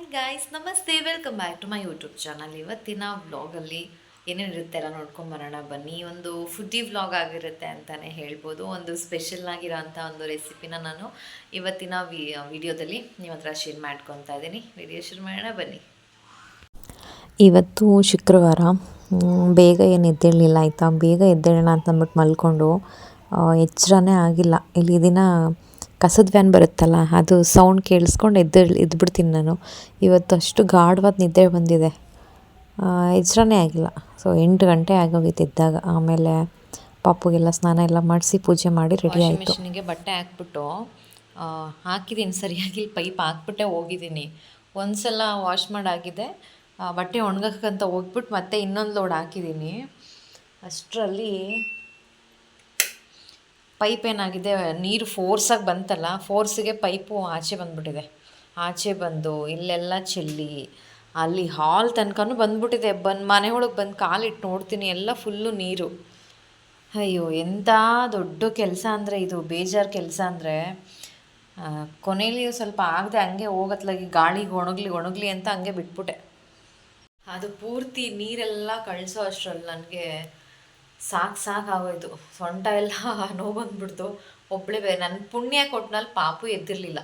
Hi guys ನಮಸ್ತೆ. Welcome back to my YouTube channel ಇವತ್ತಿನ ವ್ಲಾಗಲ್ಲಿ ಏನೇನಿರುತ್ತೆ ಎಲ್ಲ ನೋಡ್ಕೊಂಬರೋಣ ಬನ್ನಿ, ಒಂದು ಫುಡ್ಡಿ ವ್ಲಾಗ್ ಆಗಿರುತ್ತೆ ಅಂತಲೇ ಹೇಳ್ಬೋದು. ಒಂದು ಸ್ಪೆಷಲ್ ಆಗಿರೋಂಥ ಒಂದು ರೆಸಿಪಿನ ನಾನು ಇವತ್ತಿನ ವಿ ವಿಡಿಯೋದಲ್ಲಿ ನಿಮ್ಮ ಹತ್ರ ಶೇರ್ ಮಾಡ್ಕೊತಾ ಇದ್ದೀನಿ. ವಿಡಿಯೋ ಶುರು ಮಾಡೋಣ, ಬನ್ನಿ. ಇವತ್ತು ಶುಕ್ರವಾರ. ಬೇಗ ಏನು ಎದ್ದೇಳಲಿಲ್ಲ ಆಯಿತಾ? ಬೇಗ ಎದ್ದೇಳೋಣ ಅಂತ ಅಂದ್ಬಿಟ್ಟು ಮಲ್ಕೊಂಡು ಎಚ್ಚರನೇ ಆಗಿಲ್ಲ. ಇಲ್ಲಿ ದಿನ ಕಸದ ವ್ಯಾನ್ ಬರುತ್ತಲ್ಲ ಅದು ಸೌಂಡ್ ಕೇಳಿಸ್ಕೊಂಡು ಎದ್ದು ಎದ್ಬಿಡ್ತೀನಿ ನಾನು. ಇವತ್ತು ಅಷ್ಟು ಗಾಢವಾದ ನಿದ್ದೆ ಬಂದಿದೆ. ಎಚ್ಚರನೇ ಆಗಿಲ್ಲ. ಸೊ ಎಂಟು ಗಂಟೆ ಆಗೋಗಿತ್ತು ಇದ್ದಾಗ ಆಮೇಲೆ ಪಾಪುಗೆಲ್ಲ ಸ್ನಾನ ಎಲ್ಲ ಮಾಡಿಸಿ ಪೂಜೆ ಮಾಡಿ ರೆಡಿ ಆಯಿತು. ಮಿಷಿನಿಗೆ ಬಟ್ಟೆ ಹಾಕ್ಬಿಟ್ಟು ಹಾಕಿದ್ದೀನಿ ಸರಿಯಾಗಿ ಪೈಪ್ ಹಾಕ್ಬಿಟ್ಟೆ ಹೋಗಿದ್ದೀನಿ ಒಂದ್ಸಲ ವಾಶ್ ಮಾಡಾಗಿದೆ ಬಟ್ಟೆ ಒಣಗಕ್ಕಂತ ಹೋಗ್ಬಿಟ್ಟು ಮತ್ತೆ ಇನ್ನೊಂದು ಲೋಡ್ ಹಾಕಿದ್ದೀನಿ ಅಷ್ಟರಲ್ಲಿ ಪೈಪ್ ಏನಾಗಿದೆ, ನೀರು ಫೋರ್ಸಾಗಿ ಬಂತಲ್ಲ ಫೋರ್ಸಿಗೆ ಪೈಪು ಆಚೆ ಬಂದುಬಿಟ್ಟಿದೆ. ಆಚೆ ಬಂದು ಇಲ್ಲೆಲ್ಲ ಚೆಲ್ಲಿ, ಅಲ್ಲಿ ಹಾಲ್ ತನಕನೂ ಬಂದುಬಿಟ್ಟಿದೆ. ಬಂದು, ಮನೆ ಒಳಗೆ ಬಂದು ಕಾಲಿಟ್ಟು ನೋಡ್ತೀನಿ, ಎಲ್ಲ ಫುಲ್ಲು ನೀರು. ಅಯ್ಯೋ ಎಂಥ ದೊಡ್ಡ ಕೆಲಸ ಅಂದರೆ ಇದು, ಬೇಜಾರು ಕೆಲಸ ಅಂದರೆ ಕೊನೆಯಲ್ಲಿ ಸ್ವಲ್ಪ ಆಗದೆ ಹಂಗೆ ಹೋಗತ್ಲಾಗಿ ಗಾಳಿಗೆ ಒಣಗ್ಲಿ ಒಣಗ್ಲಿ ಅಂತ ಹಂಗೆ ಬಿಟ್ಬಿಟ್ಟೆ. ಅದು ಪೂರ್ತಿ ನೀರೆಲ್ಲ ಕಳಿಸೋ ಅಷ್ಟರಲ್ಲಿ ನನಗೆ ಸಾಕು ಸಾಕು ಆಗೋಯ್ತು. ಸೊಂಟ ಎಲ್ಲ ನೋವು ಬಂದ್ಬಿಡ್ತು. ಒಬ್ಬಳೇ ಬೇರೆ ನನ್ನ ಪುಣ್ಯ ಕೊಟ್ಟನಲ್ಲಿ ಪಾಪು ಎದ್ದಿರಲಿಲ್ಲ.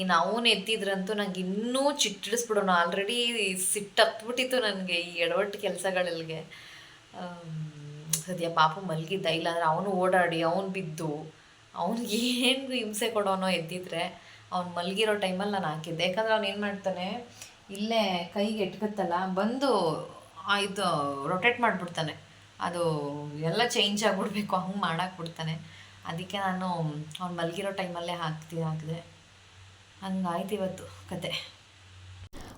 ಇನ್ನು ಅವನು ಎದ್ದಿದ್ರಂತೂ ನಂಗೆ ಇನ್ನೂ ಚಿಟ್ಟಿಡಿಸ್ಬಿಡೋಣ. ಆಲ್ರೆಡಿ ಸಿಟ್ಟು ಹತ್ಬಿಟ್ಟಿತ್ತು ನನಗೆ ಈ ಎಡವಟ್ಟು ಕೆಲಸಗಳಲ್ಲಿಗೆ ಸದ್ಯ ಪಾಪು ಮಲಗಿದ್ದ. ಇಲ್ಲಾಂದ್ರೆ ಅವನು ಓಡಾಡಿ, ಅವನು ಬಿದ್ದು ಅವ್ನಿಗೆ ಏನು ಹಿಂಸೆ ಕೊಡೋನೋ ಎದ್ದಿದ್ರೆ ಅವ್ನು ಮಲಗಿರೋ ಟೈಮಲ್ಲಿ ನಾನು ಹಾಕಿದ್ದೆ. ಯಾಕಂದ್ರೆ ಅವ್ನು ಏನು ಮಾಡ್ತಾನೆ, ಇಲ್ಲೇ ಕೈಗೆ ಎಟ್ಕತ್ತಲ್ಲ, ಬಂದು ಇದು ರೊಟೇಟ್ ಮಾಡಿಬಿಡ್ತಾನೆ. ಅದು ಎಲ್ಲ ಚೇಂಜ್ ಆಗಿಬಿಡ್ಬೇಕು ಹಂಗೆ ಮಾಡಾಕ್ಬಿಡ್ತಾನೆ ಅದಕ್ಕೆ ನಾನು ಅವ್ನು ಮಲಗಿರೋ ಟೈಮಲ್ಲೇ ಹಾಕ್ತಿ ಹಾಕಿದೆ. ಹಂಗಾಯ್ತು ಇವತ್ತು ಕತೆ.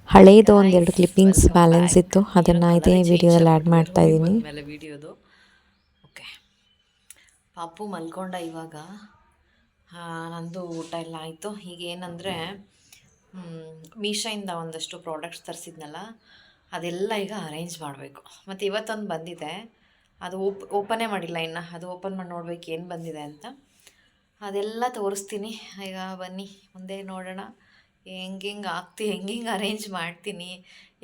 ಹಳೇದು ಒಂದೆರಡು ಕ್ಲಿಪ್ಪಿಂಗ್ಸ್ ಬ್ಯಾಲೆನ್ಸ್ ಇತ್ತು. ಅದನ್ನು ಇದೇ ವಿಡಿಯೋದಲ್ಲಿ ಆ್ಯಡ್ ಮಾಡ್ತಾ ಇದ್ದೀನಿ ಮೇಲೆ ವಿಡಿಯೋದು ಓಕೆ ಪಾಪು ಮಲ್ಕೊಂಡ ಇವಾಗ. ನಂದು ಊಟ ಎಲ್ಲ ಆಯಿತು. ಈಗ ಏನಂದರೆ ಮೀಶೋಯಿಂದ ಒಂದಷ್ಟು ಪ್ರಾಡಕ್ಟ್ಸ್ ತರಿಸಿದ್ನಲ್ಲ ಅದೆಲ್ಲ ಈಗ ಅರೇಂಜ್ ಮಾಡಬೇಕು. ಮತ್ತು ಇವತ್ತೊಂದು ಬಂದಿದೆ. ಅದು ಓಪ್, ಓಪನೇ ಮಾಡಿಲ್ಲ ಇನ್ನು. ಅದು ಓಪನ್ ಮಾಡಿ ನೋಡ್ಬೇಕು ಏನು ಬಂದಿದೆ ಅಂತ. ಅದೆಲ್ಲ ತೋರಿಸ್ತೀನಿ. ಈಗ ಬನ್ನಿ, ಮುಂದೆ ನೋಡೋಣ. ಹೆಂಗೆ ಹೆಂಗೆ ಹಾಕ್ತಿ ಹೆಂಗೆ ಅರೇಂಜ್ ಮಾಡ್ತೀನಿ,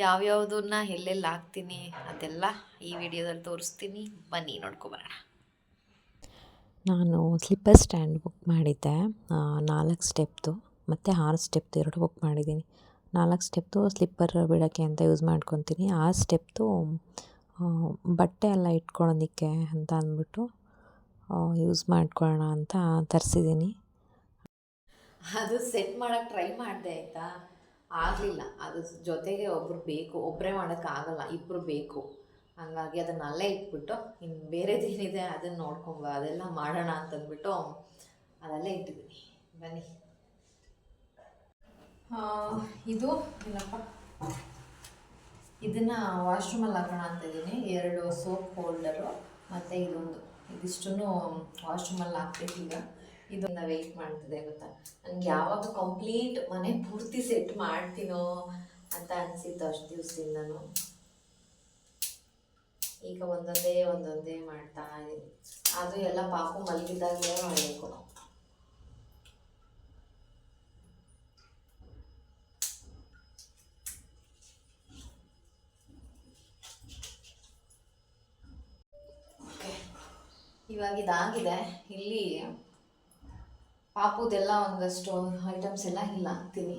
ಯಾವ್ಯಾವುದನ್ನ ಎಲ್ಲೆಲ್ಲಿ ಹಾಕ್ತೀನಿ, ಅದೆಲ್ಲ ಈ ವಿಡಿಯೋದಲ್ಲಿ ತೋರಿಸ್ತೀನಿ. ಬನ್ನಿ ನೋಡ್ಕೊಬರೋಣ ನಾನು ಸ್ಲಿಪ್ಪರ್ ಸ್ಟ್ಯಾಂಡ್ ಬುಕ್ ಮಾಡಿದ್ದೆ. ನಾಲ್ಕು ಸ್ಟೆಪ್ದು ಮತ್ತು ಆರು ಸ್ಟೆಪ್ದು ಎರಡು ಬುಕ್ ಮಾಡಿದ್ದೀನಿ. ನಾಲ್ಕು ಸ್ಟೆಪ್ದು ಸ್ಲಿಪ್ಪರ್ ಬಿಡೋಕ್ಕೆ ಅಂತ ಯೂಸ್ ಮಾಡ್ಕೊತೀನಿ. ಆ ಸ್ಟೆಪ್ದು ಬಟ್ಟೆ ಎಲ್ಲ ಇಟ್ಕೊಳ್ಳೋದಕ್ಕೆ ಅಂತ ಅಂದ್ಬಿಟ್ಟು ಯೂಸ್ ಮಾಡ್ಕೊಳ್ಳೋಣ ಅಂತ ತರಿಸಿದ್ದೀನಿ. ಅದು ಸೆಟ್ ಮಾಡೋಕ್ಕೆ ಟ್ರೈ ಮಾಡಿದೆ ಆಯಿತಾ? ಆಗಲಿಲ್ಲ. ಅದು ಜೊತೆಗೆ ಒಬ್ರು ಬೇಕು. ಒಬ್ಬರೇ ಮಾಡೋಕ್ಕಾಗಲ್ಲ ಇಬ್ಬರು ಬೇಕು. ಹಂಗಾಗಿ ಅದನ್ನ ಅಲ್ಲೇ ಇಟ್ಬಿಟ್ಟು ಇನ್ನು ಬೇರೆದೇನಿದೆ ಅದನ್ನು ನೋಡ್ಕೊಂಬ ಅದೆಲ್ಲ ಮಾಡೋಣ ಅಂತಂದ್ಬಿಟ್ಟು ಅದಲ್ಲೇ ಇಟ್ಟಿದ್ದೀನಿ. ಬನ್ನಿ. ಆ, ಇದು ಏನಪ್ಪ ಇದನ್ನು ವಾಶ್ರೂಮಲ್ಲಿ ಹಾಕೋಣ ಅಂತ ಇದ್ದೀನಿ. ಎರಡು ಸೋಪ್ ಹೋಲ್ಡರು ಮತ್ತು ಇದೊಂದು. ಇದಿಷ್ಟನ್ನು ವಾಶ್ರೂಮಲ್ಲಿ ಹಾಕ್ಬೇಕು ಈಗ. ಇದನ್ನ ವೆಯ್ಟ್ ಮಾಡ್ತಿದೆ ಗೊತ್ತಾ? ನಂಗೆ ಯಾವಾಗ ಕಂಪ್ಲೀಟ್ ಮನೆ ಪೂರ್ತಿ ಸೆಟ್ ಮಾಡ್ತೀನೋ ಅಂತ ಅನಿಸಿತ್ತು ಅಷ್ಟು ನಾನು. ಈಗ ಒಂದೊಂದೇ ಒಂದೊಂದೇ ಮಾಡ್ತಾ ಇದ್ದೀನಿ ಅದು ಎಲ್ಲ ಪಾಪು ಮಲಗಿದಾಗಲೇ ಮಾಡಬೇಕು ಓಕೆ ಇವಾಗ ಇದಾಗಿದೆ. ಇಲ್ಲಿ ಪಾಪುದೆಲ್ಲ ಒಂದಷ್ಟು ಐಟಮ್ಸ್ ಎಲ್ಲ ಇಲ್ಲ ಹಾಕ್ತೀನಿ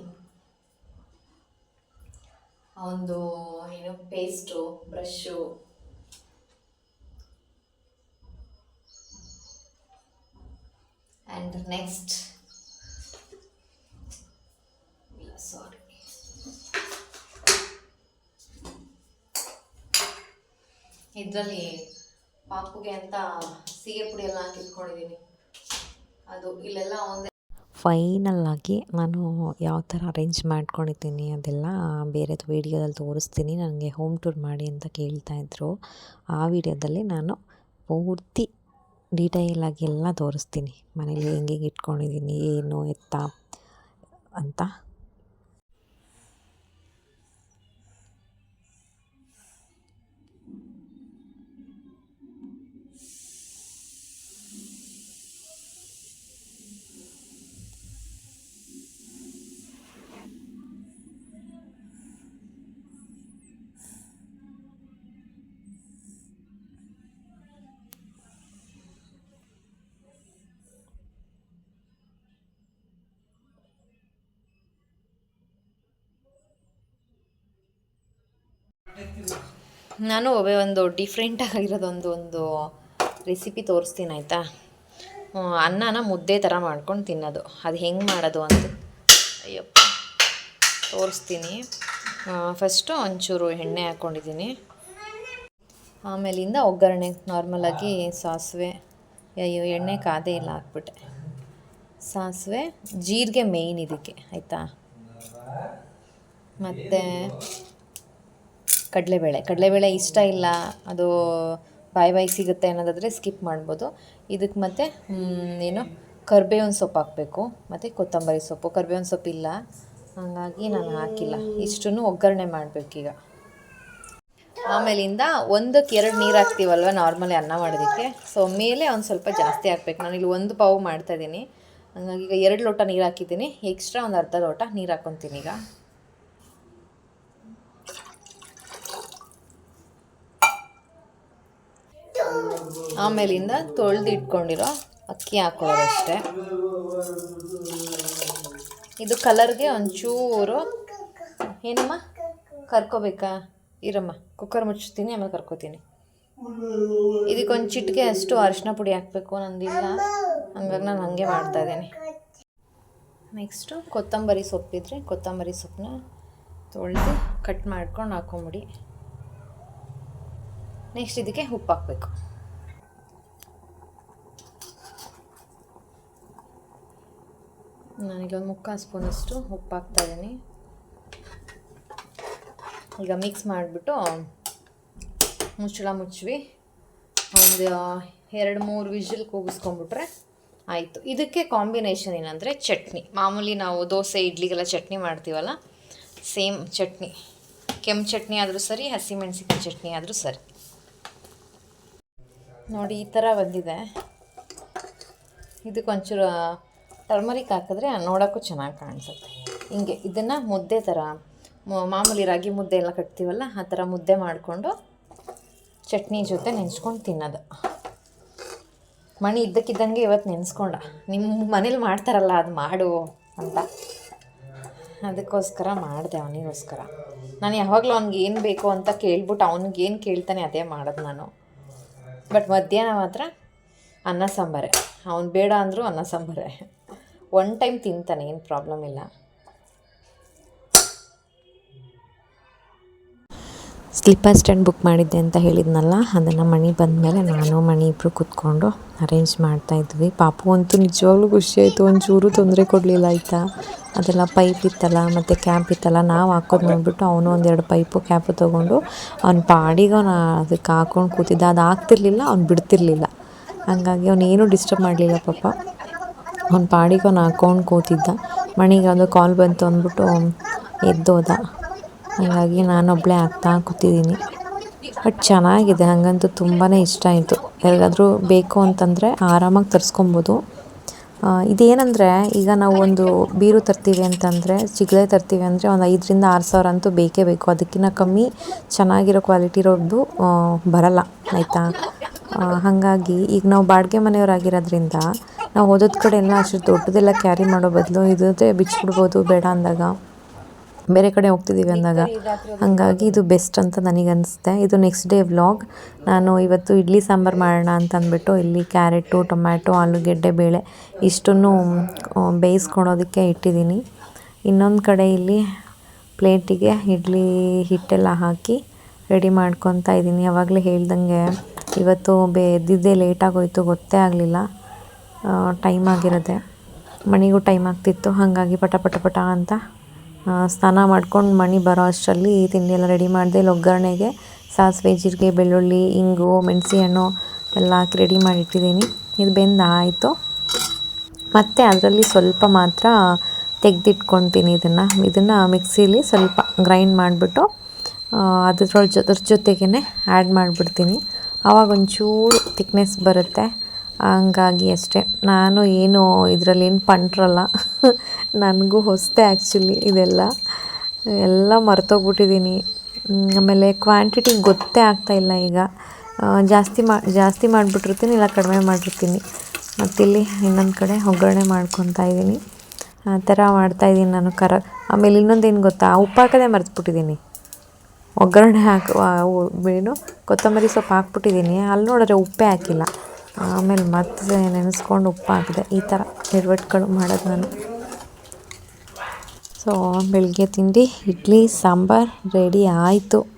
ಒಂದು ಏನು ಪೇಸ್ಟು ಬ್ರಷ್ಷು ಆ್ಯಂಡ್ ನೆಕ್ಸ್ಟ್ ಸಾರಿ ಇದರಲ್ಲಿ ಪಾಪುಗೆ ಅಂತ ಸೀಗೆ ಪುಡಿ ಎಲ್ಲ ಹಾಕಿ ಅದು ಇಲ್ಲೆಲ್ಲ ಒಂದೇ ಫೈನಲ್ ಆಗಿ ನಾನು ಯಾವ ಥರ ಅರೇಂಜ್ ಮಾಡ್ಕೊಂಡಿದ್ದೀನಿ ಅದೆಲ್ಲ ಬೇರೆದು ವೀಡಿಯೋದಲ್ಲಿ ತೋರಿಸ್ತೀನಿ. ನನಗೆ ಹೋಮ್ ಟೂರ್ ಮಾಡಿ ಅಂತ ಕೇಳ್ತಾ ಇದ್ರು. ಆ ವಿಡಿಯೋದಲ್ಲಿ ನಾನು ಪೂರ್ತಿ ಡೀಟೇಲ್ ಆಗಿ ಎಲ್ಲ ತೋರಿಸ್ತೀನಿ. ಮನೇಲಿ ಹೆಂಗೆ ಇಟ್ಕೊಂಡಿದ್ದೀನಿ, ಏನು, ಎತ್ತ ಅಂತ. ನಾನು ಒಬ್ಬ ಒಂದು ಡಿಫ್ರೆಂಟ್ ಆಗಿರೋದೊಂದು ಒಂದು ರೆಸಿಪಿ ತೋರಿಸ್ತೀನಿ, ಆಯಿತಾ? ಅನ್ನನ ಮುದ್ದೆ ಥರ ಮಾಡ್ಕೊಂಡು ತಿನ್ನೋದು. ಅದು ಹೆಂಗೆ ಮಾಡೋದು ಅಂತ. ಅಯ್ಯಪ್ಪ. ತೋರಿಸ್ತೀನಿ. ಫಸ್ಟು ಒಂಚೂರು ಎಣ್ಣೆ ಹಾಕ್ಕೊಂಡಿದ್ದೀನಿ ಆಮೇಲಿಂದ ಒಗ್ಗರಣೆ ನಾರ್ಮಲಾಗಿ ಸಾಸಿವೆ. ಅಯ್ಯೋ, ಎಣ್ಣೆ ಕಾದೇ ಇಲ್ಲ, ಹಾಕ್ಬಿಟ್ಟೆ. ಸಾಸಿವೆ, ಜೀರಿಗೆ ಮೇಯ್ನ್ ಇದಕ್ಕೆ, ಆಯಿತಾ? ಮತ್ತು ಕಡಲೆಬೇಳೆ. ಕಡಲೆಬೇಳೆ ಇಷ್ಟ ಇಲ್ಲ. ಅದು ಬಾಯ್ ಬಾಯ್ ಸಿಗುತ್ತೆ ಅನ್ನೋದಾದರೆ ಸ್ಕಿಪ್ ಮಾಡ್ಬೋದು. ಇದಕ್ಕೆ ಮತ್ತು ಏನು, ಕರ್ಬೇವಿನ ಸೊಪ್ಪು ಹಾಕಬೇಕು. ಮತ್ತು ಕೊತ್ತಂಬರಿ ಸೊಪ್ಪು. ಕರ್ಬೇವಿನ ಸೊಪ್ಪು ಇಲ್ಲ. ಹಾಗಾಗಿ ನಾನು ಹಾಕಿಲ್ಲ. ಇಷ್ಟನ್ನು ಒಗ್ಗರಣೆ ಮಾಡಬೇಕೀಗ ಆಮೇಲಿಂದ ಒಂದಕ್ಕೆ ಎರಡು ನೀರು ಹಾಕ್ತೀವಲ್ವ? ನಾರ್ಮಲಿ ಅನ್ನ ಮಾಡೋದಕ್ಕೆ. ಸೊ ಮೇಲೆ ಒಂದು ಸ್ವಲ್ಪ ಜಾಸ್ತಿ ಹಾಕ್ಬೇಕು. ಇಲ್ಲಿ ಒಂದು ಪಾವು ಮಾಡ್ತಾಯಿದ್ದೀನಿ ಹಂಗಾಗಿ ಈಗ ಎರಡು ಲೋಟ ನೀರು ಹಾಕಿದ್ದೀನಿ. ಎಕ್ಸ್ಟ್ರಾ ಒಂದು ಅರ್ಧ ಲೋಟ ನೀರು ಹಾಕ್ಕೊತೀನಿ ಈಗ. ಆಮೇಲಿಂದ ತೊಳೆದು ಇಟ್ಕೊಂಡಿರೋ ಅಕ್ಕಿ ಹಾಕೊಳ್ಳೋದಷ್ಟೇ. ಇದು ಕಲರ್ಗೆ ಒಂಚೂರು, ಏನಮ್ಮ? ಕರ್ಕೋಬೇಕಾ? ಇರಮ್ಮ, ಕುಕ್ಕರ್ ಮುಚ್ತೀನಿ ಆಮೇಲೆ ಕರ್ಕೋತೀನಿ. ಇದಕ್ಕೊಂದು ಚಿಟಿಕೆ ಅಷ್ಟು ಅರಿಶಿನ ಪುಡಿ ಹಾಕಬೇಕು ನಂದಿಲ್ಲ ಹಂಗಾಗಿ ನಾನು ಹಾಗೆ ಮಾಡ್ತಾ ಇದ್ದೀನಿ. ನೆಕ್ಸ್ಟು ಕೊತ್ತಂಬರಿ ಸೊಪ್ಪಿದ್ರೆ ಕೊತ್ತಂಬರಿ ಸೊಪ್ಪನ್ನ ತೊಳೆದು ಕಟ್ ಮಾಡ್ಕೊಂಡು ಹಾಕೊಂಬಿಡಿ. ನೆಕ್ಸ್ಟ್ ಇದಕ್ಕೆ ಉಪ್ಪು ಹಾಕಬೇಕು. ನಾನೀಗ ಒಂದು ಮುಕ್ಕಾಲು ಸ್ಪೂನಷ್ಟು ಉಪ್ಪು ಹಾಕ್ತಾ ಇದ್ದೀನಿ ಈಗ ಮಿಕ್ಸ್ ಮಾಡಿಬಿಟ್ಟು ಮುಚ್ಚಳ ಮುಚ್ಚಿವಿ. ಒಂದು ಎರಡು, ಮೂರು ವಿಷಲ್ ಕೂಗಿಸ್ಕೊಂಡ್ಬಿಟ್ರೆ ಆಯಿತು. ಇದಕ್ಕೆ ಕಾಂಬಿನೇಷನ್ ಏನಂದರೆ ಚಟ್ನಿ. ಮಾಮೂಲಿ ನಾವು ದೋಸೆ, ಇಡ್ಲಿಗೆಲ್ಲ ಚಟ್ನಿ ಮಾಡ್ತೀವಲ್ಲ ಸೇಮ್ ಚಟ್ನಿ. ಕೆಂಪು ಚಟ್ನಿ ಆದರೂ ಸರಿ ಹಸಿಮೆಣಸಿನ ಚಟ್ನಿ ಆದರೂ ಸರಿ. ನೋಡಿ, ಈ ಥರ ಬಂದಿದೆ. ಇದಕ್ಕೆ ಟರ್ಮರಿಕ್ ಹಾಕಿದ್ರೆ ನೋಡೋಕ್ಕೂ ಚೆನ್ನಾಗಿ ಕಾಣಿಸುತ್ತೆ. ಹಿಂಗೆ ಇದನ್ನು ಮುದ್ದೆ ಥರ ಮಾಮೂಲಿ ರಾಗಿ ಮುದ್ದೆ ಎಲ್ಲ ಕಟ್ತೀವಲ್ಲ, ಆ ಥರ ಮುದ್ದೆ ಮಾಡಿಕೊಂಡು ಚಟ್ನಿ ಜೊತೆ ನೆನೆಸ್ಕೊಂಡು ತಿನ್ನೋದು. ಮಣಿ ಇದ್ದಕ್ಕಿದ್ದಂಗೆ ಇವತ್ತು ನೆನೆಸ್ಕೊಂಡ ನಿಮ್ಮ ಮನೇಲಿ ಮಾಡ್ತಾರಲ್ಲ ಅದು ಮಾಡು ಅಂತ. ಅದಕ್ಕೋಸ್ಕರ ಮಾಡಿದೆ ಅವನಿಗೋಸ್ಕರ. ನಾನು ಯಾವಾಗಲೂ ಅವ್ನಿಗೆ ಏನು ಬೇಕು ಅಂತ ಕೇಳ್ಬಿಟ್ಟು ಅವ್ನಿಗೆ ಏನು ಕೇಳ್ತಾನೆ ಅದೇ ಮಾಡೋದು ನಾನು. ಬಟ್ ಮಧ್ಯಾಹ್ನ ಮಾತ್ರ ಅನ್ನ ಸಾಂಬಾರೆ. ಅವ್ನು ಬೇಡ ಅಂದರೂ ಅನ್ನ ಸಾಂಬಾರೆ. ಒನ್ ಟೈಮ್ ತಿಂತಾನೆ, ಏನು ಪ್ರಾಬ್ಲಮ್ ಇಲ್ಲ. ಸ್ಲಿಪ್ಪರ್ ಸ್ಟ್ಯಾಂಡ್ ಬುಕ್ ಮಾಡಿದ್ದೆ ಅಂತ ಹೇಳಿದ್ನಲ್ಲ, ಅದನ್ನು ಮಣಿ ಬಂದಮೇಲೆ ನಾನು, ಮಣಿ ಇಬ್ಬರು ಕೂತ್ಕೊಂಡು ಅರೇಂಜ್ ಮಾಡ್ತಾಯಿದ್ವಿ ಪಾಪು ಅಂತೂ ನಿಜವಾಗ್ಲೂ ಖುಷಿಯಾಯಿತು ಒಂಚೂರು ತೊಂದರೆ ಕೊಡಲಿಲ್ಲ, ಆಯಿತಾ? ಅದೆಲ್ಲ ಪೈಪ್ ಇತ್ತಲ್ಲ, ಮತ್ತು ಕ್ಯಾಪ್ ಇತ್ತಲ್ಲ, ನಾವು ಹಾಕೋದು ನೋಡಿಬಿಟ್ಟು ಅವನು ಒಂದೆರಡು ಪೈಪು ಕ್ಯಾಪು ತೊಗೊಂಡು ಅವ್ನ ಪಾಡಿಗೆ ಅವನು ಅದಕ್ಕೆ ಹಾಕೊಂಡು ಕೂತಿದ್ದ. ಅದು ಆಗ್ತಿರ್ಲಿಲ್ಲ, ಅವ್ನು ಬಿಡ್ತಿರ್ಲಿಲ್ಲ. ಹಂಗಾಗಿ ಅವನೇನು ಡಿಸ್ಟರ್ಬ್ ಮಾಡಲಿಲ್ಲ ಪಾಪ. ಅವ್ನ ಪಾಡಿಗೆ ಅವ್ನು ಹಾಕೊಂಡು ಕೂತಿದ್ದ. ಮಣಿಗೆ ಯಾವುದೋ ಕಾಲ್ ಬಂತು ಅಂದ್ಬಿಟ್ಟು ಎದ್ದೋದ. ಹಾಗಾಗಿ ನಾನೊಬ್ಬಳೇ ಆಗ್ತಾ ಕೂತಿದ್ದೀನಿ. ಬಟ್ ಚೆನ್ನಾಗಿದೆ, ಹಾಗಂತೂ ತುಂಬಾ ಇಷ್ಟ ಆಯಿತು. ಯಾರಿಗಾದರೂ ಬೇಕು ಅಂತಂದರೆ ಆರಾಮಾಗಿ ತರಿಸ್ಕೊಬೋದು. ಇದೇನಂದರೆ, ಈಗ ನಾವು ಒಂದು ಬೀರು ತರ್ತೀವಿ ಅಂತಂದರೆ ಚಿಗಲೆ ತರ್ತೀವಿ ಅಂದರೆ ಒಂದು ಐದರಿಂದ ಆರು ಸಾವಿರ ಅಂತೂ ಬೇಕೇ ಬೇಕು. ಅದಕ್ಕಿಂತ ಕಮ್ಮಿ ಚೆನ್ನಾಗಿರೋ ಕ್ವಾಲಿಟಿ ಇರೋದು ಬರಲ್ಲ, ಆಯಿತಾ? ಹಾಗಾಗಿ ಈಗ ನಾವು ಬಾಡಿಗೆ ಮನೆಯವರಾಗಿರೋದ್ರಿಂದ ನಾವು ಓದೋದ ಕಡೆ ಎಲ್ಲ ಅಷ್ಟು ದೊಡ್ಡದೆಲ್ಲ ಕ್ಯಾರಿ ಮಾಡೋ ಬದಲು ಇದೇ ಬಿಚ್ಚಿಬಿಡ್ಬೋದು ಬೇಡ ಅಂದಾಗ. ಬೇರೆ ಕಡೆ ಹೋಗ್ತಿದ್ದೀವಿ ಅಂದಾಗ. ಹಾಗಾಗಿ ಇದು ಬೆಸ್ಟ್ ಅಂತ ನನಗೆ ಅನಿಸುತ್ತೆ ಇದು ನೆಕ್ಸ್ಟ್ ಡೇ ವ್ಲಾಗ್ ನಾನು ಇವತ್ತು ಇಡ್ಲಿ ಸಾಂಬಾರು ಮಾಡೋಣ ಅಂತ ಅಂದ್ಬಿಟ್ಟು ಇಲ್ಲಿ ಕ್ಯಾರೆಟು ಟೊಮ್ಯಾಟೊ ಆಲೂಗೆಡ್ಡೆ, ಬೇಳೆ ಇಷ್ಟನ್ನು ಬೇಯಿಸ್ಕೊಳೋದಕ್ಕೆ ಇಟ್ಟಿದ್ದೀನಿ. ಇನ್ನೊಂದು ಕಡೆ ಇಲ್ಲಿ ಪ್ಲೇಟಿಗೆ ಇಡ್ಲಿ ಹಿಟ್ಟೆಲ್ಲ ಹಾಕಿ ರೆಡಿ ಮಾಡ್ಕೊತಾ ಇದ್ದೀನಿ. ಯಾವಾಗಲೇ ಹೇಳ್ದಂಗೆ ಇವತ್ತು ಬೇ, ಎದ್ದಿದ್ದೇ ಲೇಟಾಗೋಯ್ತು ಗೊತ್ತೇ ಆಗಲಿಲ್ಲ. ಟೈಮ್ ಆಗಿರುತ್ತೆ. ಮಣಿಗೂ ಟೈಮ್ ಆಗ್ತಿತ್ತು. ಹಾಗಾಗಿ ಪಟ ಪಟ ಪಟ ಅಂತ ಸ್ನಾನ ಮಾಡ್ಕೊಂಡು ಮಣಿ ಬರೋ ಅಷ್ಟರಲ್ಲಿ ತಿಂಡಿ ಎಲ್ಲ ರೆಡಿ ಮಾಡಿದೆ ಇಲ್ಲಿ ಒಗ್ಗರಣೆಗೆ ಸಾಸಿವೆ, ಜೀರಿಗೆ, ಬೆಳ್ಳುಳ್ಳಿ, ಇಂಗು ಮೆಣಸಿ ಹಣ್ಣು ಎಲ್ಲ ಹಾಕಿ ರೆಡಿ ಮಾಡಿ ಇಟ್ಟಿದ್ದೀನಿ ಇದು ಬೆಂದು ಆಯಿತು. ಮತ್ತು ಅದರಲ್ಲಿ ಸ್ವಲ್ಪ ಮಾತ್ರ ತೆಗೆದಿಟ್ಕೊತೀನಿ ಇದನ್ನು. ಇದನ್ನು ಮಿಕ್ಸಿಲಿ ಸ್ವಲ್ಪ ಗ್ರೈಂಡ್ ಮಾಡಿಬಿಟ್ಟು ಅದ್ರ ಜೊತೆ ಜೊತೆಗೇ ಆ್ಯಡ್ ಮಾಡಿಬಿಡ್ತೀನಿ. ಆವಾಗ ಒಂಚೂರು ತಿಕ್ನೆಸ್ ಬರುತ್ತೆ. ಹಂಗಾಗಿ ಅಷ್ಟೇ. ನಾನು ಏನು ಇದರಲ್ಲಿ ಏನು ಪಂಟ್ರಲ್ಲ. ನನಗೂ ಹೊಸತೆ ಆ್ಯಕ್ಚುಲಿ ಇದೆಲ್ಲ. ಎಲ್ಲ ಮರ್ತೋಗ್ಬಿಟ್ಟಿದ್ದೀನಿ ಆಮೇಲೆ ಕ್ವಾಂಟಿಟಿ ಗೊತ್ತೇ ಆಗ್ತಾಯಿಲ್ಲ ಈಗ. ಜಾಸ್ತಿ ಮಾ, ಜಾಸ್ತಿ ಮಾಡಿಬಿಟ್ಟಿರ್ತೀನಿ ಇಲ್ಲ ಕಡಿಮೆ ಮಾಡಿರ್ತೀನಿ ಮತ್ತಿಲ್ಲಿ ಇನ್ನೊಂದು ಕಡೆ ಒಗ್ಗರಣೆ ಮಾಡ್ಕೊತಾ ಇದ್ದೀನಿ ಆ ಥರ ಮಾಡ್ತಾಯಿದ್ದೀನಿ ನಾನು ಕರ, ಆಮೇಲೆ ಇನ್ನೊಂದೇನು ಗೊತ್ತಾ? ಉಪ್ಪು ಹಾಕೋದೇ ಮರೆತ್ಬಿಟ್ಟಿದ್ದೀನಿ ಒಗ್ಗರಣೆ ಹಾಕುವ ಏನು? ಕೊತ್ತಂಬರಿ ಸೊಪ್ಪು ಹಾಕ್ಬಿಟ್ಟಿದ್ದೀನಿ ಅಲ್ಲಿ ನೋಡಿದ್ರೆ ಉಪ್ಪೇ ಹಾಕಿಲ್ಲ. ಆಮೇಲೆ ಮತ್ತೆ ನೆನೆಸ್ಕೊಂಡು ಉಪ್ಪು ಈ ಥರ ಎಡವಟ್ಟುಗಳು ಮಾಡೋದು ನಾನು. ಸೊ ಬೆಳಗ್ಗೆ ತಿಂಡಿ, ಇಡ್ಲಿ, ಸಾಂಬಾರು, ರೆಡಿ ಆಯಿತು.